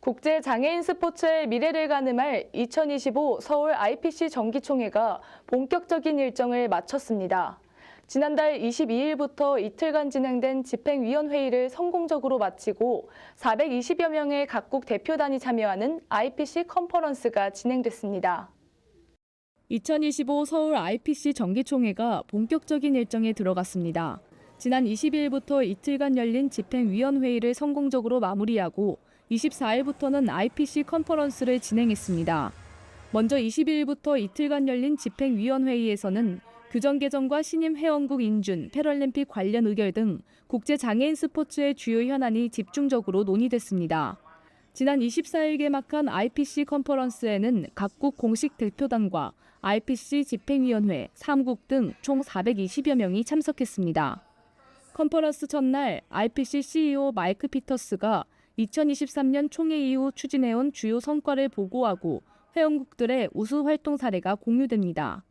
국제 장애인 스포츠의 미래를 가늠할 2025 서울 IPC 정기총회가 본격적인 일정을 마쳤습니다. 지난달 22일부터 이틀간 진행된 집행위원회의를 성공적으로 마치고 420여 명의 각국 대표단이 참여하는 IPC 컨퍼런스가 진행됐습니다. 2025 서울 IPC 정기총회가 본격적인 일정에 들어갔습니다. 지난 20일부터 이틀간 열린 집행위원회의를 성공적으로 마무리하고 24일부터는 IPC 컨퍼런스를 진행했습니다. 먼저 22일부터 이틀간 열린 집행위원회의에서는 규정 개정과 신임 회원국 인준, 패럴림픽 관련 의결 등 국제 장애인 스포츠의 주요 현안이 집중적으로 논의됐습니다. 지난 24일 개막한 IPC 컨퍼런스에는 각국 공식 대표단과 IPC 집행위원회, 사무국 등 총 420여 명이 참석했습니다. 컨퍼런스 첫날 IPC CEO 마이크 피터스가 2023년 총회 이후 추진해온 주요 성과를 보고하고 회원국들의 우수 활동 사례가 공유됩니다.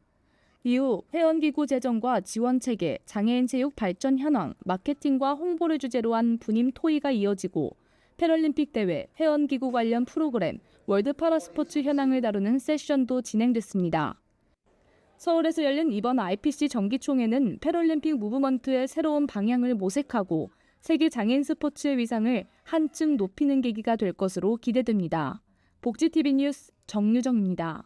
이후 회원기구 재정과 지원 체계, 장애인 체육 발전 현황, 마케팅과 홍보를 주제로 한 분임 토의가 이어지고 패럴림픽 대회, 회원기구 관련 프로그램, 월드 파라스포츠 현황을 다루는 세션도 진행됐습니다. 서울에서 열린 이번 IPC 정기총회는 패럴림픽 무브먼트의 새로운 방향을 모색하고 세계 장애인 스포츠의 위상을 한층 높이는 계기가 될 것으로 기대됩니다. 복지TV 뉴스 정유정입니다.